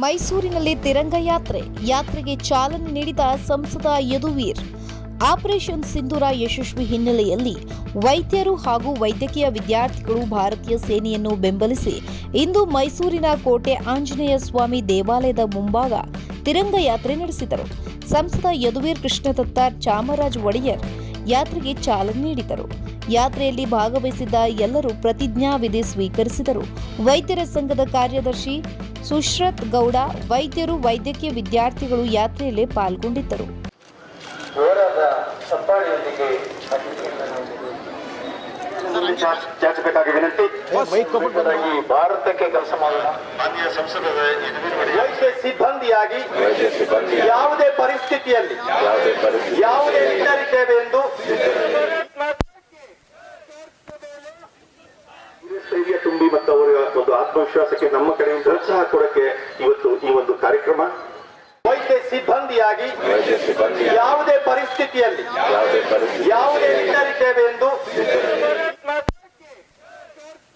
ಮೈಸೂರಿನಲ್ಲಿ ತಿರಂಗ ಯಾತ್ರೆ. ಯಾತ್ರೆಗೆ ಚಾಲನೆ ನೀಡಿದ ಸಂಸದ ಯದುವೀರ್. ಆಪರೇಷನ್ ಸಿಂಧೂರ ಯಶಸ್ವಿ ಹಿನ್ನೆಲೆಯಲ್ಲಿ ವೈದ್ಯರು ಹಾಗೂ ವೈದ್ಯಕೀಯ ವಿದ್ಯಾರ್ಥಿಗಳು ಭಾರತೀಯ ಸೇನೆಯನ್ನು ಬೆಂಬಲಿಸಿ ಇಂದು ಮೈಸೂರಿನ ಕೋಟೆ ಆಂಜನೇಯ ಸ್ವಾಮಿ ದೇವಾಲಯದ ಮುಂಭಾಗ ತಿರಂಗ ಯಾತ್ರೆ ನಡೆಸಿದರು. ಸಂಸದ ಯದುವೀರ್ ಕೃಷ್ಣದತ್ತ ಚಾಮರಾಜ್ ಒಡೆಯರ್ ಯಾತ್ರೆಗೆ ಚಾಲನೆ ನೀಡಿದರು. ಯಾತ್ರೆಯಲ್ಲಿ ಭಾಗವಹಿಸಿದ್ದ ಎಲ್ಲರೂ ಪ್ರತಿಜ್ಞಾವಿಧಿ ಸ್ವೀಕರಿಸಿದರು. ವೈದ್ಯರ ಸಂಘದ ಕಾರ್ಯದರ್ಶಿ ಸುಶ್ರತ್ ಗೌಡ ವೈದ್ಯರು ವೈದ್ಯಕೀಯ ವಿದ್ಯಾರ್ಥಿಗಳು ಯಾತ್ರೆಯಲ್ಲಿ ಪಾಲ್ಗೊಂಡಿದ್ದರು. ವಿನಂತಿ. ಭಾರತಕ್ಕೆ ಕೆಲಸ ಮಾಡೋಣ. ಮಾನ್ಯ ಸಂಸದರ ವೈದ್ಯ ಸಿಬ್ಬಂದಿಯಾಗಿ ಯಾವುದೇ ಪರಿಸ್ಥಿತಿಯಲ್ಲಿ ಯಾವುದೇ ನಿಂತರಿದ್ದೇವೆ ಎಂದು ಸ್ಥೈರ್ಯ ತುಂಬಿ ಮತ್ತು ಅವರ ಒಂದು ಆತ್ಮವಿಶ್ವಾಸಕ್ಕೆ ನಮ್ಮ ಕಡೆಯಿಂದ ಪ್ರೋತ್ಸಾಹ ಕೊಡಕ್ಕೆ ಇವತ್ತು ಈ ಒಂದು ಕಾರ್ಯಕ್ರಮ. ವೈದ್ಯ ಸಿಬ್ಬಂದಿಯಾಗಿ ಯಾವುದೇ ಪರಿಸ್ಥಿತಿಯಲ್ಲಿ ಯಾವುದೇ